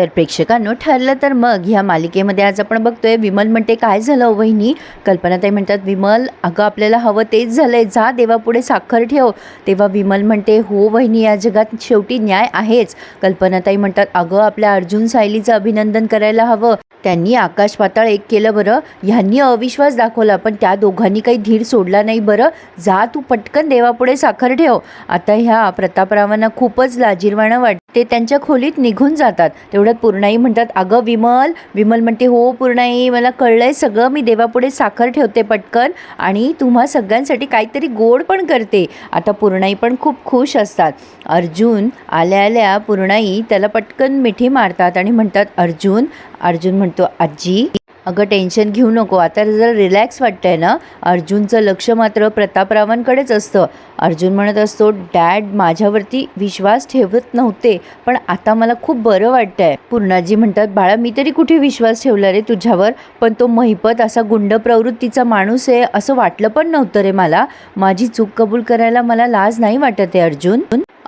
तर प्रेक्षकांनो ठरलं तर मग ह्या मालिकेमध्ये आज आपण बघतोय विमल म्हणते काय झालं हो वहिनी कल्पनाताई म्हणतात विमल अगं आपल्याला हवं तेच झालंय. जा देवापुढे साखर ठेव. तेव्हा विमल म्हणते हो वहिनी या जगात शेवटी न्याय आहेच. कल्पनाताई म्हणतात अगं आपल्या अर्जुन सायलीचं अभिनंदन करायला हवं. त्यांनी आकाश पाताळ एक केलं बरं. ह्यांनी अविश्वास दाखवला पण त्या दोघांनी काही धीर सोडला नाही बरं. जा तू पटकन देवापुढे साखर ठेव. आता ह्या प्रतापरावांना खूपच लाजीरवाणं वाटतं. ते त्यांच्या खोलीत निघून जातात. तेवढ्यात पूर्णाई म्हणतात अगं विमल विमल म्हणते हो पूर्णाई मला कळलं आहे सगळं मी देवापुढे साखर ठेवते पटकन आणि तुम्हा सगळ्यांसाठी काहीतरी गोड पण करते. आता पूर्णाई पण खूप खुश असतात. अर्जुन आल्या आल्या पूर्णाई त्याला पटकन मिठी मारतात आणि म्हणतात अर्जुन अर्जुन म्हणतो आजी अगं टेन्शन घेऊ नको. आता जर रिलॅक्स वाटतंय ना? अर्जुनचं लक्ष मात्र प्रतापरावांकडेच असतं. अर्जुन म्हणत असतो डॅड माझ्यावरती विश्वास ठेवत नव्हते पण आता मला खूप बरं वाटतंय. पूर्णाजी म्हणतात बाळा मी तरी कुठे विश्वास ठेवला रे तुझ्यावर? पण तो महिपत असा गुंड प्रवृत्तीचा माणूस आहे असं वाटलं पण नव्हतं रे मला. माझी चूक कबूल करायला मला लाज नाही वाटत आहे अर्जुन.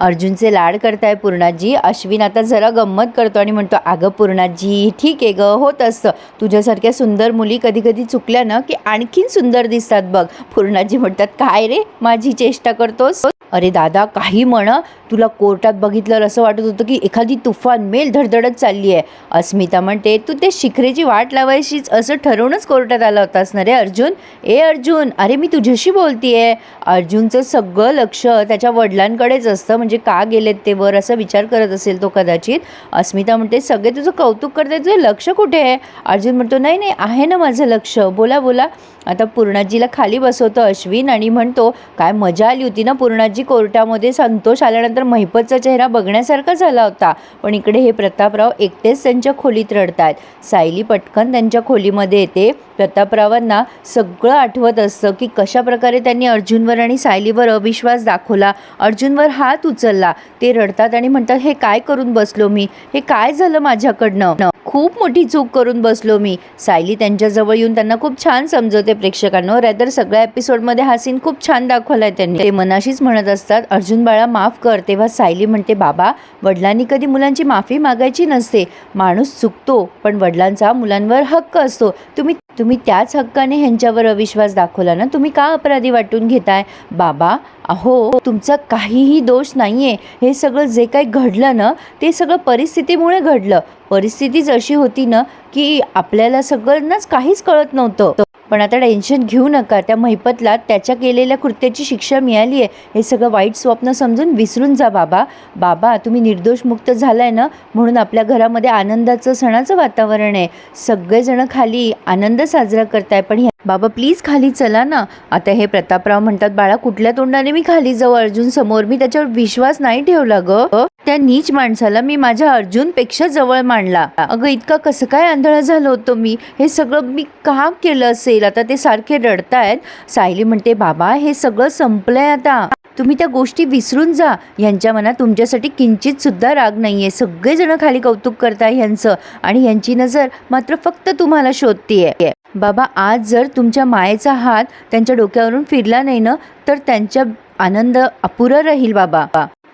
अर्जुनचे लाड करताय पूर्णाजी. अश्विन आता जरा गंमत करतो आणि म्हणतो अगं पूर्णाजी ठीक आहे ग होत असतं. तुझ्यासारख्या सुंदर मुली कधी कधी चुकल्या ना की आणखीन सुंदर दिसतात बघ. पूर्णाजी म्हणतात काय रे माझी चेष्टा करतोस? अरे दादा काही म्हण. तुला कोर्टात बघितलं असं वाटत होतं की एखादी तुफान मेल धडधडत चालली आहे अस्मिता म्हणते तू ते शिखरेची वाट लावायशीच असं ठरवूनच कोर्टात आला होतास ना रे अर्जुन? ए अर्जुन अरे मी तुझ्याशी बोलतीये. अर्जुनचं सगळं लक्ष त्याच्या वडिलांकडेच असतं. म्हणजे का गेलेत ते वर असा विचार करत असेल तो कदाचित. अस्मिता म्हणते सगळे तुझं कौतुक करते तुझं लक्ष कुठे आहे? अर्जुन म्हणतो नाही नाही आहे ना माझं लक्ष. बोला बोला. आता पूर्णाजीला खाली बसवतो अश्विन आणि म्हणतो काय मजा आली होती ना पूर्णाजी कोर्टामध्ये. संतोष आल्यानंतर महिपतचा चेहरा बघण्यासारखा झाला होता. पण इकडे हे प्रतापराव एकटेच त्यांच्या खोलीत रडतायत. सायली पटकन त्यांच्या खोलीमध्ये येते. प्रतापरावांना सगळं आठवत असतं की कशा प्रकारे त्यांनी अर्जुनवर आणि सायलीवर अविश्वास दाखवला. अर्जुनवर हात उचलला. ते रडतात आणि म्हणतात हे काय करून बसलो मी? हे काय झालं माझ्याकडनं? खूप मोठी चूक करून बसलो मी. सायली त्यांच्याजवळ येऊन त्यांना खूप छान समजवते प्रेक्षकांना. रॅदर सगळ्या एपिसोडमध्ये हा सीन खूप छान दाखवलाय त्यांनी. ते मनाशीच म्हणत असतात अर्जुन बाळा माफ कर. तेव्हा सायली म्हणते बाबा वडिलांनी कधी मुलांची माफी मागायची नसते. माणूस चुकतो पण वडिलांचा मुलांवर हक्क असतो. तुम्ही तुम्ही त्याच हक्काने ह्यांच्यावर अविश्वास दाखवला ना तुम्ही का अपराधी वाटून घेताय? बाबा अहो तुमचा काहीही दोष नाहीये. हे सगळं जे काही घडलं ना ते सगळं परिस्थितीमुळे घडलं. परिस्थितीच अशी होती ना की आपल्याला सगळ्यांनाच काहीच कळत नव्हतं. पण आता टेन्शन घेऊ नका. त्या महिपतला त्याच्या केलेल्या कृत्याची शिक्षा मिळाली आहे. हे सगळं वाईट स्वप्न समजून विसरून जा बाबा. बाबा तुम्ही निर्दोष मुक्त झालाय ना म्हणून आपल्या घरामध्ये आनंदाचं सणाचं वातावरण आहे. सगळेजण खाली आनंद साजरा करताय पण ह्या- बाबा प्लीज खाली चला ना. आता हे प्रतापराव म्हणतात बाळा कुठल्या तोंडाने मी खाली जाऊ? अर्जुन समोर मी त्याच्यावर विश्वास नाही ठेवला ग. त्या नीच माणसाला मी माझ्या अर्जुनपेक्षा जवळ मांडला. अगं इतका कसं काय आंधळा झालो होतो मी? हे सगळं मी का केलं असेल. आता ते सारखे रडतायत. सायली म्हणते बाबा हे सगळं संपलंय आता. तुम्ही त्या गोष्टी विसरून जा. यांच्या मनात तुमच्यासाठी किंचित सुद्धा राग नाहीये. सगळेजण खाली कौतुक करताय ह्यांचं. आणि यांची नजर मात्र फक्त तुम्हाला शोधतीये. बाबा आज जर तुमच्या मायेचा हात त्यांच्या डोक्यावरून फिरला नाही ना तर त्यांच्या आनंद अपुरा राहील बाबा.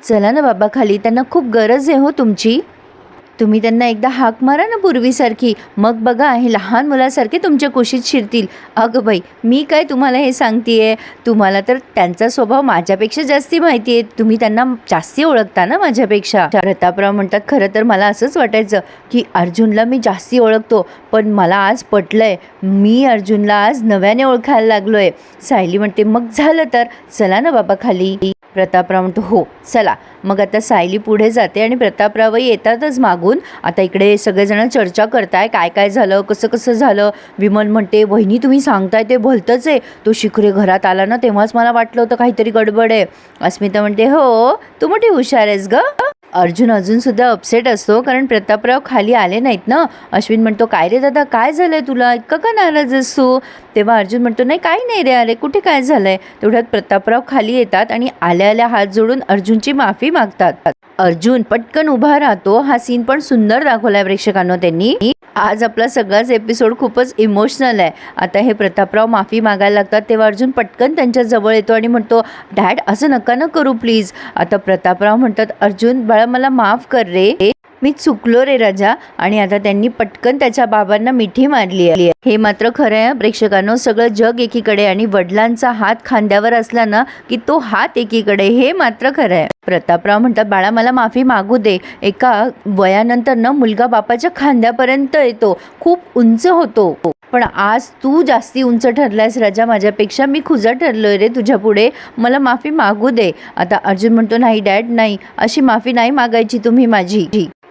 चला ना बाबा खाली त्यांना खूप गरज आहे हो तुमची. तुम्ही त्यांना एकदा हाक मारा ना पूर्वीसारखी. मग बघा हे लहान मुलासारखे तुमच्या कुशीत शिरतील. अगं बाई मी काय तुम्हाला हे सांगतेय? तुम्हाला तर त्यांचा स्वभाव माझ्यापेक्षा जास्ती माहिती आहे. तुम्ही त्यांना जास्ती ओळखता ना माझ्यापेक्षा? प्रतापराव म्हणतात खरं तर मला असंच वाटायचं की अर्जुनला मी जास्ती ओळखतो पण मला आज पटलंय मी अर्जुनला आज नव्याने ओळखायला लागलोय. सायली म्हणते मग झालं तर? चला ना बाबा खाली. प्रतापराव म्हणतो हो चला. मग आता सायली पुढे जाते आणि प्रतापरावही येतातच मागून. आता इकडे सगळेजण चर्चा करताय काय काय झालं कसं कसं झालं? विमल म्हणते वहिनी तुम्ही सांगताय ते भलतंच आहे. तो शिखरे घरात आला ना तेव्हाच मला वाटलं होतं काहीतरी गडबड आहे. अस्मिता म्हणते हो तू मोठी हुशार आहेस ग. अर्जुन अजून सुद्धा अपसेट असतो कारण प्रतापराव खाली आले नाहीत ना. अश्विन म्हणतो काय रे दादा काय झालंय तुला? इतकं का नाराज असतो तेव्हा अर्जुन म्हणतो नाही काही नाही रे अरे कुठे काय झालंय? तेवढ्यात प्रतापराव खाली येतात आणि आल्या आल्या हात जोडून अर्जुनची माफी मागतात. अर्जुन पटकन उभा राहतो. हा सीन पण सुंदर दाखवलाय प्रेक्षकांनो त्यांनी. आज आपला सगळाच एपिसोड खूपच इमोशनल आहे. आता हे प्रतापराव माफी मागायला लागतात तेव्हा अर्जुन पटकन त्यांच्या जवळ येतो आणि म्हणतो डॅड असं नका ना करू प्लीज. आता प्रतापराव म्हणतात अर्जुन बाळा मला माफ कर रे. मी चुकलो रे राजा. आणि आता त्यांनी पटकन त्याच्या बाबांना मिठी मारली आहे. हे मात्र खरं आहे प्रेक्षकांनो सगळं जग एकीकडे आणि वडिलांचा हात खांद्यावर असला ना की तो हात एकीकडे हे मात्र खरं आहे प्रतापराव म्हणतात बाळा मला माफी मागू दे. एका वयानंतर ना मुलगा बापाच्या खांद्यापर्यंत येतो. खूप उंच होतो. पण आज तू जास्ती उंच ठरलायस राजा. माझ्यापेक्षा मी खुजा ठरलोय रे तुझ्या पुढे. मला माफी मागू दे. आता अर्जुन म्हणतो नाही डॅड नाही. अशी माफी नाही मागायची तुम्ही माझी.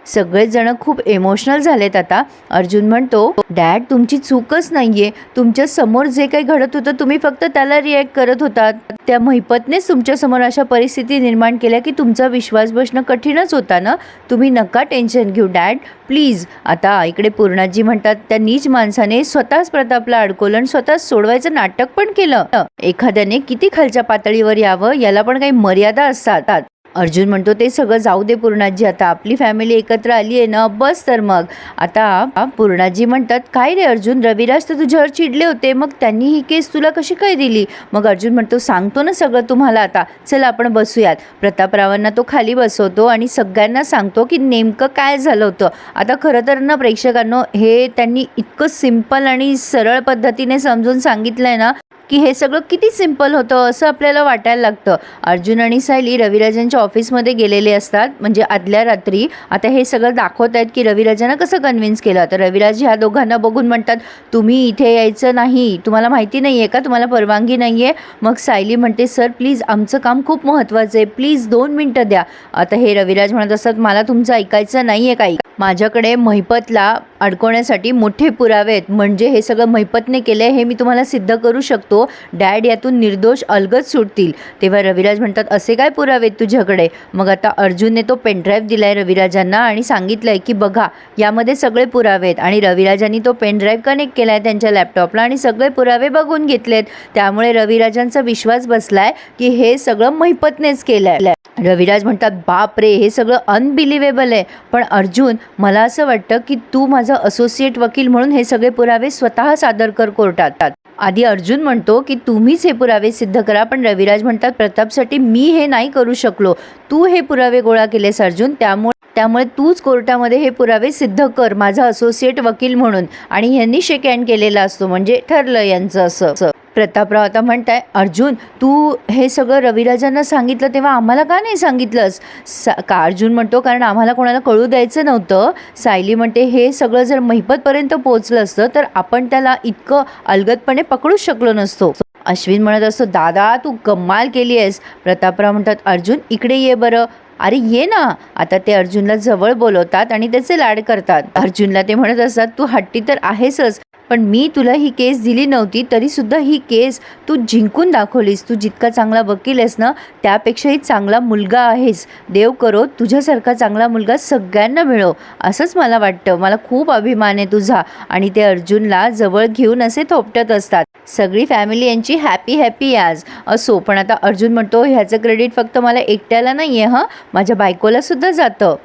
सगळेच जण खूप इमोशनल झालेत आता. अर्जुन म्हणतो डॅड तुमची चूकच नाहीये. तुमच्यासमोर जे काही घडत होतं तुम्ही फक्त त्याला रिॲक्ट करत होतात. त्या महिपतनेच तुमच्यासमोर अशा परिस्थिती निर्माण केल्या की तुमचा विश्वास बसणं कठीणच होता ना? तुम्ही नका टेन्शन घेऊ डॅड प्लीज आता इकडे पूर्णाजी म्हणतात त्या नीच माणसाने स्वतःच प्रतापला अडकवलं आणि स्वतःच सोडवायचं नाटक पण केलं. एखाद्याने किती खालच्या पातळीवर यावं याला पण काही मर्यादा असतात. अर्जुन म्हणतो ते सगळं जाऊ दे पूर्णाजी आता आपली फॅमिली एकत्र आली आहे ना बस तर मग. आता पूर्णाजी म्हणतात काय रे अर्जुन रविराज तर तुझ्यावर चिडले होते मग त्यांनी ही केस तुला कशी काय दिली? मग अर्जुन म्हणतो सांगतो ना सगळं तुम्हाला आता चला आपण बसूयात. प्रतापरावांना तो खाली बसवतो आणि सगळ्यांना सांगतो की नेमकं काय झालं होतं. आता खरं तर ना प्रेक्षकांनो हे त्यांनी इतकं सिंपल आणि सरळ पद्धतीने समजून सांगितलं आहे ना की हे सगळं किती सिंपल होतं असं आपल्याला वाटायला लागतं. अर्जुन आणि सायली रविराजांच्या ऑफिसमध्ये गेलेले असतात म्हणजे आदल्या रात्री. आता हे सगळं दाखवत आहेत की रविराजांना कसं कन्व्हिन्स केलं? तर रविराज ह्या दोघांना बघून म्हणतात तुम्ही इथे यायचं नाही. तुम्हाला माहिती नाही आहे का? तुम्हाला परवानगी नाही आहे मग सायली म्हणते सर प्लीज आमचं काम खूप महत्त्वाचं आहे. प्लीज दोन मिनटं द्या. आता हे रविराज म्हणत असतात मला तुमचं ऐकायचं नाही आहे काही. माझ्याकडे महिपतला अडकवण्यासाठी मोठे पुरावे आहेत. म्हणजे हे सगळं महिपतने केलं आहे हे मी तुम्हाला सिद्ध करू शकतो. डॅड यातून निर्दोष अलगद सुटतील. तेव्हा रविराज म्हणतात असे काय पुरावे तुझ्याकडे? मग आता अर्जुनने तो पेनड्राईव्ह दिलाय रविराजांना आणि सांगितलं आहे की बघा यामध्ये सगळे पुरावे आहेत. आणि रविराजांनी तो पेनड्राईव्ह कनेक्ट केला आहे त्यांच्या लॅपटॉपला आणि सगळे पुरावे बघून घेतलेत. त्यामुळे रविराजांचा विश्वास बसलाय की हे सगळं महिपतनेच केलं आहे रविराज म्हणतात बाप रे हे सगळं अनबिलिव्हेबल आहे. पण अर्जुन मला असं वाटतं की तू माझा असोसिएट वकील म्हणून हे सगळे पुरावे स्वतः सादर कर कोर्टात. आधी अर्जुन म्हणतो की तुम्हीच हे पुरावे सिद्ध करा पण रविराज म्हणतात प्रतापसाठी मी हे नाही करू शकलो. तू हे पुरावे गोळा केलेस अर्जुन. त्यामुळे त्यामुळे तूच कोर्टामध्ये हे पुरावे सिद्ध कर. माझा असोसिएट वकील म्हणून. आणि ह्यांनी शेक हँड केलेला असतो म्हणजे ठरलं यांचं असं असं. प्रतापराव आता म्हणताय अर्जुन तू हे सगळं रविराजांना सांगितलं तेव्हा आम्हाला का नाही सांगितलंस? सा का अर्जुन म्हणतो कारण आम्हाला कोणाला कळू द्यायचं नव्हतं. सायली म्हणते हे सगळं जर महिपतपर्यंत पोहोचलं असतं तर आपण त्याला इतकं अलगदपणे पकडूच शकलो नसतो. अश्विन म्हणत असतो दादा तू कमाल केली आहेस. प्रतापराव म्हणतात अर्जुन इकडे ये बरं. अरे ये ना. आता ते अर्जुनला जवळ बोलवतात आणि त्याचे लाड करतात. अर्जुनला ते म्हणत असतात तू हट्टी तर आहेसच पण मी तुला ही केस दिली नव्हती तरीसुद्धा ही केस तू जिंकून दाखवलीस. तू जितका चांगला वकील आहेस ना त्यापेक्षाही चांगला मुलगा आहेस. देव करो तुझ्यासारखा चांगला मुलगा सगळ्यांना मिळो असंच मला वाटतं. मला खूप अभिमान आहे तुझा. आणि ते अर्जुनला जवळ घेऊन असे थोपटत असतात. सगळी फॅमिली यांची हॅपी हॅपी आज असो पण आता अर्जुन म्हणतो ह्याचं क्रेडिट फक्त मला एकट्याला नाही आहे हं? माझ्या बायकोला सुद्धा जातं.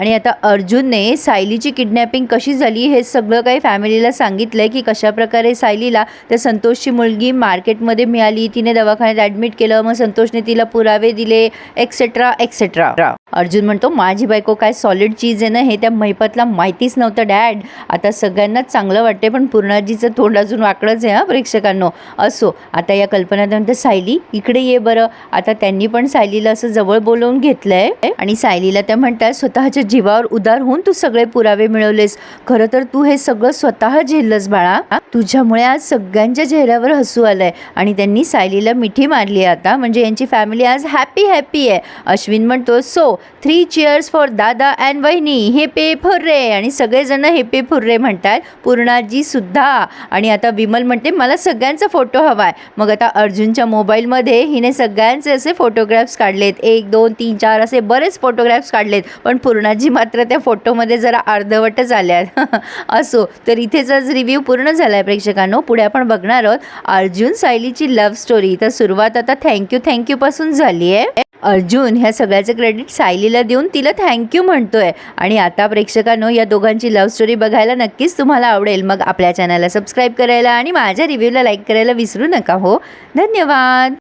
आणि आता अर्जुनने सायलीची किडनॅपिंग कशी झाली हे सगळं काही फॅमिलीला सांगितलं आहे की कशाप्रकारे सायलीला त्या संतोषची मुलगी मार्केटमध्ये मिळाली तिने दवाखान्यात ॲडमिट केलं मग संतोषने तिला पुरावे दिले एक्सेट्रा एक्सेट्रा अर्जुन म्हणतो माझी बायको काय सॉलिड चीज आहे ना हे त्या महिपतला माहितीच नव्हतं डॅड आता सगळ्यांनाच चांगलं वाटते पण पूर्णाजीचं तोंड अजून वाकडंच आहे हां प्रेक्षकांनो. असो आता या कल्पना म्हणते सायली इकडे ये बरं. आता त्यांनी पण सायलीला असं जवळ बोलवून घेतलंय आणि सायलीला त्या म्हणतात स्वतःच्या जीवावर उदार होऊन तू सगळे पुरावे मिळवलेस. खरं तर तू हे सगळं स्वतः झेललंस बाळा. तुझ्यामुळे आज सगळ्यांच्या चेहऱ्यावर हसू आलंय. आणि त्यांनी सायलीला मिठी मारली आहे आता म्हणजे यांची फॅमिली आज हॅपी हॅपी आहे. अश्विन म्हणतो so three cheers for dada and vahini. हे पे फुर्रे आणि सगळेजण हे पे फुर्रे म्हणतात. पूर्णाजी सुद्धा. आणि आता विमल म्हणते मला सगळ्यांचा फोटो हवा आहे मग आता अर्जुनच्या मोबाईलमध्ये हिने सगळ्यांचे असे फोटोग्राफ्स काढलेत. एक दोन तीन चार असे बरेच फोटोग्राफ्स काढलेत. पण पूर्णाजी मात्र त्या फोटोमध्ये जरा अर्धवटच आल्यात असो तर इथेच आज रिव्ह्यू पूर्ण झाला आहे प्रेक्षकांनो. पुढे आपण बघणार आहोत अर्जुन सायलीची लव्ह स्टोरी तर सुरुवात आता थँक्यू थँक्यूपासून झाली आहे अर्जुन ह्या सगळ्याचं क्रेडिट सायलीला देऊन तिला थँक्यू म्हणतोय. आणि आता प्रेक्षकांनो या दोघांची लव्ह स्टोरी बघायला नक्कीच तुम्हाला आवडेल. मग आपल्या चॅनलला सबस्क्राईब करायला आणि माझ्या रिव्ह्यूला लाईक करायला विसरू नका हो? धन्यवाद!